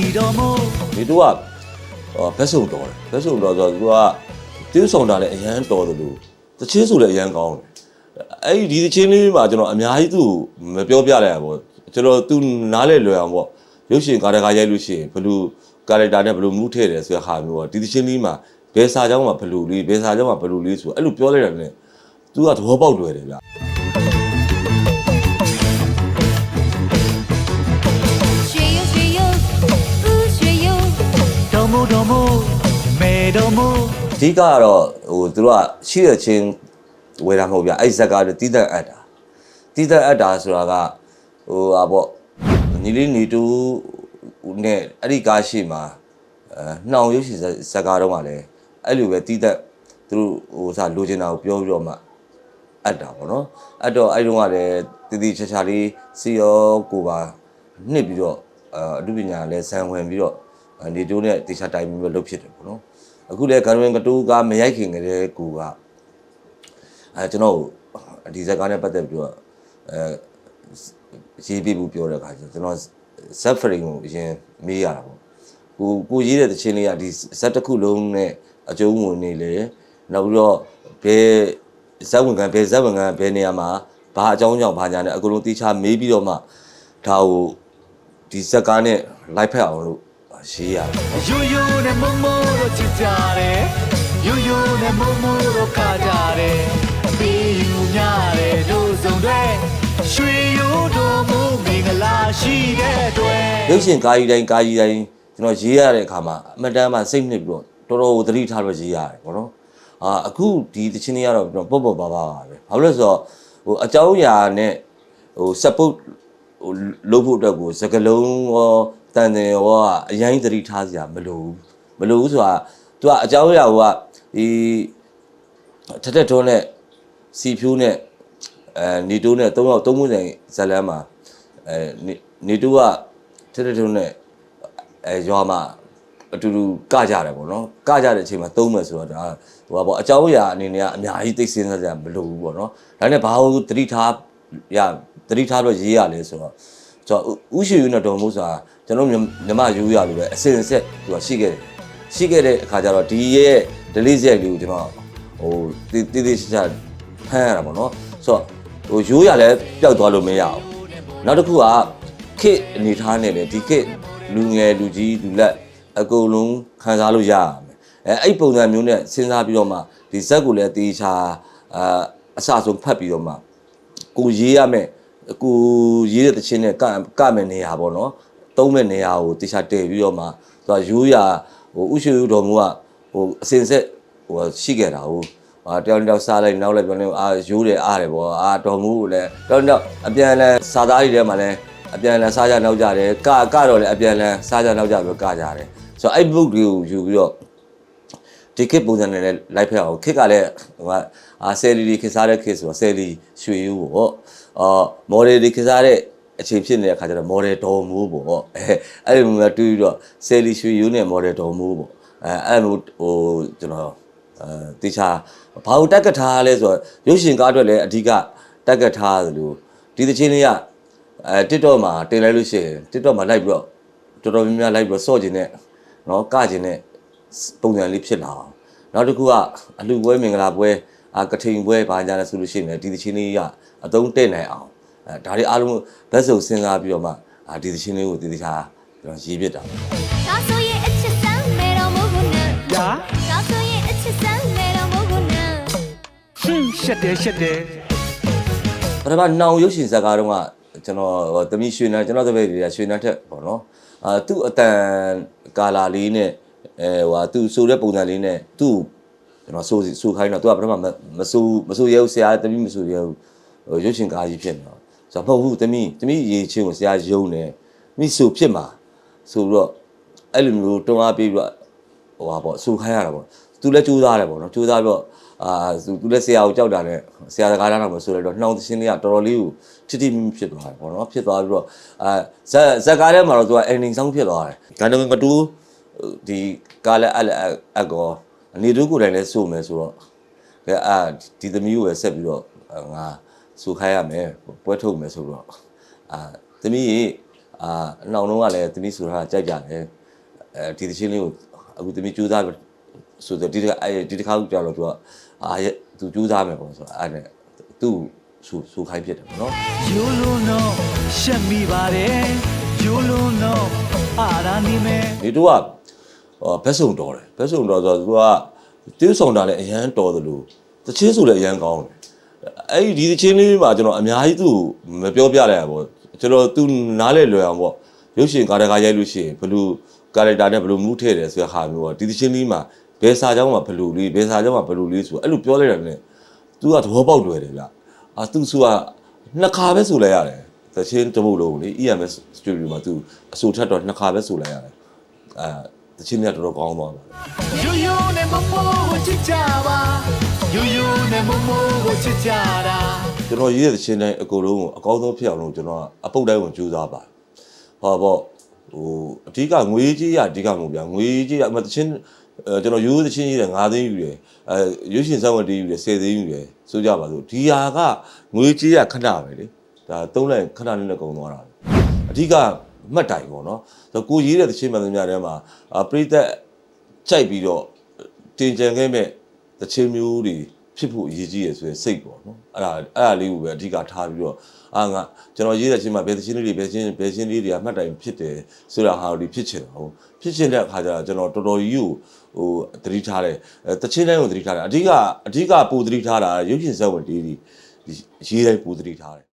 တီတော်မို့ဒီတော့ကဟောဘက်စုံတော်တယ်ဘက်စုံတော်ဆိုတော့သူကတင်းဆောင်တာလည်းအရန်တော်တယ်လို့တချင်းဆိုလည်းအရန်ကောင်းတယ်အဲ့ဒီဒီတချင်းလေးမှာကျွန်တော်အများကြီးသူ့မပြောပြလိုက်ရပါဘူးကျွန်တော်သူနားလဲလွယ်အောင်ပေါ့ရုပ်ရှင်ကားတကားရိုက်လို့ရှိရင်ဘလူကာရက်တာနဲ့ဘလူမူးထည့်တယ်ဆိုတဲ့ဟာမျိုးပေါ့ဒီတချင်းလေးမှာဘယ်စာကြောင်းမှာဘလူလေးဘယ်စာကြောင်းမှာဘလူလေးဆိုအဲ့လိုပြောလိုက်တယ်နဲ့သူကသဘောပေါက်လွယ်တယ်ဗျ တော်မို့အဓိကကတော့ဟိုသူတို့ကရှိရချင်းဝယ်တာမဟုတ်ဗျအဲ့ဇက်ကားတွေတီးတန့်အပ်တာတီးတန့်အပ်တာဆိုတာကဟိုဟာပေါ့ညီလေးညီတူနဲ့အဲ့ဒီကားရှိမှာအဲနှောင်ရုပ်ရှင်ဇက်ဇက်ကားတော့ကလည်းအဲ့လိုပဲတီးတန့်သူတို့ဟိုစားလိုချင်တာကိုပြောပြီးတော့မှအပ်တာပေါ့နော်အဲ့တော့အဲ့တုန်းကလည်းတည်တည်ချာချာလေးစီရောကိုပါနှစ်ပြီးတော့အအမှုပညာလည်းဇံဝင်ပြီးတော့နေတိုးနဲ့တေချာတိုင်ပြီးတော့လုပ်ဖြစ်တယ်ပေါ့နော် အခုလေကရဝင်ကတူကမရိုက်ခင်ကလေးကူကအဲကျွန်တော်ဒီဇက်ကားနဲ့ပတ်သက်ပြီးတော့အဲရေးပြဖို့ပြောတဲ့အခါကျကျွန်တော် suffering ကိုအရင်မေးရတာပေါ့ကိုကိုရေးတဲ့တခြင်းလေးကဒီဇက်တစ်ခုလုံးနဲ့အကျုံးဝင်နေလေနောက်ပြီးတော့ဘယ်ဇက်ဝင်ကန်ဘယ်ဇက်ဝင်ကန်ဘယ်နေရာမှာဘာအကြောင်းကြောင့်ဘာညာနဲ့အကုန်လုံးတိချာမေးပြီးတော့မှဒါကိုဒီဇက်ကားနဲ့လိုက်ဖက်အောင်လို့ ရေးရတယ်ရိုးရိုးနဲ့မုံမို့တို့ချစ်ကြတယ်ရိုးရိုးနဲ့မုံမို့တို့ခါကြတယ်ပြီးယူများတယ်တို့စုံတွေရွှေရိုးတော်မို့မင်္ဂလာရှိတဲ့အတွက်ရုပ်ရှင်ကားကြီးတိုင်းကားကြီးတိုင်းကျွန်တော်ရေးရတဲ့အခါမှာအမတန်မှစိတ်နှစ်ပြီးတော့တော်တော်ကိုသတိထားပြီးရေးရတယ်ပေါ့နော်အာအခုဒီတချင်းလေးကတော့ကျွန်တော်ပေါ့ပေါ့ပါပါပါပဲဘာလို့လဲဆိုတော့ဟိုအကြောင်းအရာနဲ့ဟို support ဟိုလုပ်ဖို့အတွက်ကိုစကလုံးရော တန်တယ်ရောကအရင်သတိထားစရာမလိုဘူးမလိုဘူးဆိုတာသူကအကြောင်းအရာကဒီထက်ထက်ထုံးနဲ့စီဖြူးနဲ့အဲနေတိုးနဲ့၃ယောက်၃ခုနဲ့ဇလန်းမှာအဲနေနေတိုးကထက်ထက်ထုံးနဲ့အဲရွာမှာအတူတူကကြတယ်ပေါ့နော်ကကြတဲ့အချိန်မှာသုံးမယ်ဆိုတော့ဒါဟိုပါပေါ့အကြောင်းအရာအနေနဲ့ကအများကြီးသိစင်းစားကြမလိုဘူးပေါ့နော်ဒါနဲ့ဘာလို့သတိထားရသတိထားလို့ရေးရလဲဆိုတော့ ကျွန်တော်ဥရှိယူနဲ့တော်မှုဆိုတာကျွန်တော်မြမယူရလို့ပဲအစင်အဆက်သူကရှိခဲ့တယ်ရှိခဲ့တဲ့အခါကျတော့ဒီရဲ့ delete ရက်လေးကိုကျွန်တော်ဟိုတည်တည်ချာချာဖမ်းရတာပေါ့နော်ဆိုတော့ဟိုရိုးရလဲပျောက်သွားလို့မရအောင်နောက်တစ်ခုကခစ်အနေထားနဲ့လေဒီခစ်လူငယ်လူကြီးလူလက်အကုန်လုံးခံစားလို့ရရမယ်အဲအဲ့ပုံစံမျိုးနဲ့စဉ်းစားပြီးတော့မှဒီဇက်ကိုလည်းတေချာအာအစဆုံးဖတ်ပြီးတော့မှကိုရေးရမယ် ကိုရေးတဲ့တခြင်းနဲ့ကကမယ်နေရပါတော့နော်သုံးမဲ့နေရာကိုတေချာတည်ပြီးတော့မှသူကရိုးရဟိုဥရှိယူတော်မူကဟိုအစင်ဆက်ဟိုရှိခဲ့တာဟိုအာတယောက်တစ်ယောက်စားလိုက်နောက်လိုက်ပြောနေအာရိုးတယ်အားတယ်ဗောအာတော်မူကိုလည်းတယောက်တစ်ယောက်အပြန်လဲစားသားတွေထဲမှာလည်းအပြန်လဲစားကြနောက်ကြတယ်ကကတော့လည်းအပြန်လဲစားကြနောက်ကြပြီးကကြတယ်ဆိုတော့အဲ့ book တွေကိုယူပြီးတော့ ဒီခစ်ပုံစံနဲ့လည်းလိုက်ဖက်အောင်ခစ်ကလည်းဟိုကအာဆယ်လီဒီခစ်စားတဲ့ခစ်ဆိုတော့ဆယ်လီရွှေယူပေါ့အာမော်ဒယ်ဒီခစ်စားတဲ့အချိန်ဖြစ်နေတဲ့ခါကျတော့မော်ဒယ်တော်မိုးပေါ့အဲအဲ့ဒီမျိုးတူးပြီးတော့ဆယ်လီရွှေယူနဲ့မော်ဒယ်တော်မိုးပေါ့အဲအဲ့လိုဟိုကျွန်တော်အဲတေချာဘာလို့တက်ကထားလဲဆိုတော့ရုပ်ရှင်ကားအတွက်လည်းအဓိကတက်ကထားသလိုဒီသချင်းလေးကအဲ TikTok မှာတင်လိုက်လို့ရှိရင် TikTok မှာလိုက်ပြီးတော့တော်တော်များများလိုက်ပြီးတော့စော့ကျင်တဲ့နော်ကကျင်တဲ့ ပုံစံလေးဖြစ်လာအောင်နောက်တစ်ခုကအလူပွဲမင်္ဂလာပွဲကထိန်ပွဲဘာညာလဲဆိုလို့ရှိရင်ဒီသချင်းလေးကအသုံးတည့်နိုင်အောင်အဲဒါတွေအားလုံးဘက်စုံစဉ်းစားပြီးတော့မှဒီသချင်းလေးကိုတည်တည်ချာကျွန်တော်ရေးပြတာဒါဆိုရင်အချစ်စမ်းမေတော်မဟုတ်ဘူးနော်ဒါဒါဆိုရင်အချစ်စမ်းမေတော်မဟုတ်ဘူးနော်ဟင်းရှက်တယ်ရှက်တယ်ပထမနောင်ရုပ်ရှင်ဇာတ်ကားတော့ကကျွန်တော်တမိရွှေနန်းကျွန်တော်တပည့်တွေကရွှေနန်းထက်ပေါ့နော်အာသူ့အတန်ကာလာလေးနဲ့ အဲဟိုဟာသူဆိုတဲ့ပုံစံလေးနဲ့သူ့ကျွန်တော်ဆိုဆိုခိုင်းတော့သူကပထမမဆိုမဆိုရဲဘူးဆရာတမိမဆိုရဲဘူးဟိုရုပ်ရှင်ကားကြီးဖြစ်နေတော့ဆိုတော့မဟုတ်ဘူးတမိတမိရေချင်းကိုဆရာယုံတယ်မိဆိုဖြစ်မှာဆိုပြီးတော့အဲ့လိုမျိုးတွန်းအားပေးပြီးတော့ဟိုဟာပေါ့ဆိုခိုင်းရတာပေါ့သူလည်းကြိုးစားတယ်ပေါ့နော်ကြိုးစားပြီးတော့အာသူသူလည်းဆရာကိုကြောက်တာနဲ့ဆရာစကားထားတာမဆိုလိုက်တော့နှောင်းသင်းလေးကတော်တော်လေးကိုချစ်တိမိမိဖြစ်သွားတယ်ပေါ့နော်ဖြစ်သွားပြီးတော့အာဇက်ဇက်ကားထဲမှာတော့သူက ending song ဖြစ်သွားတယ်ဂန္ဓဝင်ကတူး ဒီကားလည်းအဲ့လည်းအကောအနေတူးကိုယ်တိုင်လည်းစိုးမယ်ဆိုတော့ကဲအာဒီသမီးကိုပဲဆက်ပြီးတော့ငါစူခိုင်းရမယ်ပွဲထုတ်မယ်ဆိုတော့အာသမီးအာနောက်တော့ကလည်းသမီးဆိုတာကြိုက်ကြတယ်အဲဒီတချင်းလေးကိုအခုသမီးကြိုးစားဆိုတော့ဒီတစ်ခါအဲဒီတစ်ခါကိုကြောက်လို့သူကအာရဲ့သူကြိုးစားမယ်ပေါ့ဆိုတော့အဲ့နဲ့သူ့ဆူဆူခိုင်းဖြစ်တယ်ပေါ့နော်ယူလို့နော်ရှက်မိပါတယ်ယူလို့နော်အားရနေမယ်ဒီတို့ကဟော ဘက်ဆုံတော်တယ်ဘက်ဆုံတော်ဆိုတော့သူကတိကျဆောင်တာလည်းအရန်တော်တယ်လို့တချင်းဆိုလည်းအရန်ကောင်းတယ်အဲ့ဒီဒီတချင်းလေးမှာကျွန်တော်အများကြီးသူ့မပြောပြလိုက်ရပါဘူးကျွန်တော်သူနားလဲလွယ်အောင်ပေါ့ရုပ်ရှင်ကားတကားရိုက်လို့ရှိရင်ဘလူကာရက်တာနဲ့ဘလူမူးထည့်တယ်ဆိုတဲ့ဟာမျိုးပေါ့ဒီတချင်းလေးမှာဘယ်စာကြောင်းမှာဘလူလေးဘယ်စာကြောင်းမှာဘလူလေးဆိုအဲ့လိုပြောလိုက်တယ်နဲ့သူကသဘောပေါက်လွယ်တယ်ဗျအာသူဆိုကနှစ်ခါပဲဆိုလိုက်ရတယ်တချင်းတစ်ပုတ်လုံးလေ EMS studio မှာသူအဆိုထက်တော့နှစ်ခါပဲဆိုလိုက်ရတယ်အဲ တချင်းတွေကတော်တော်ကောင်းသွားပါယူယူနဲ့မမိုးကိုချစ်ကြပါယူယူနဲ့မမိုးကိုချစ်ကြတာကျွန်တော်ရေးတဲ့တချင်းတိုင်းအကုန်လုံးကိုအကောင်းဆုံးဖြစ်အောင်လို့ကျွန်တော်ကအပုတ်တိုင်းဝင်ကြိုးစားပါဟောပေါ့ဟိုအဓိကငွေကြီးရအဓိကမဟုတ်ဗျာငွေကြီးရအမတချင်းအဲကျွန်တော်ရိုးတချင်းရေးတယ်9သိန်းယူတယ်အဲရွှေရှင်ဆောင်ဝတီးယူတယ်10သိန်းယူတယ်ဆိုကြပါစို့ဒီဟာကငွေကြီးရခဏပဲလေဒါသုံးလိုက်ခဏလေးနဲ့ကုန်သွားတာအဓိက မှတ်တိုင်ပေါ့နော်ဆိုကိုရေးတဲ့တချင်းမှန်သမျှထဲမှာအပရိသတ်ကြိုက်ပြီးတော့တင်ကြံခဲ့မဲ့တချင်းမျိုးတွေဖြစ်ဖို့အရေးကြီးရယ်ဆိုရင်စိတ်ပေါ့နော်အဲ့ဒါအဲ့ဒါလေးကိုပဲအဓိကထားပြီးတော့အာငါကျွန်တော်ရေးတဲ့ချင်းမှာဘယ်တချင်းလေးတွေဘယ်ချင်းဘယ်ချင်းလေးတွေကမှတ်တိုင်ဖြစ်တယ်ဆိုတာဟာဒီဖြစ်ချင်တာဟုတ်ဖြစ်ချင်တဲ့အခါကျတော့ကျွန်တော်တော်တော်ကြီးကိုဟိုသတိထားတယ်အဲတချင်းတိုင်းကိုသတိထားတယ်အဓိကအဓိကပူသတိထားတာရုပ်ရှင်ဇက်ဝင်တီးဒီရေးတိုင်းပူသတိထားတယ်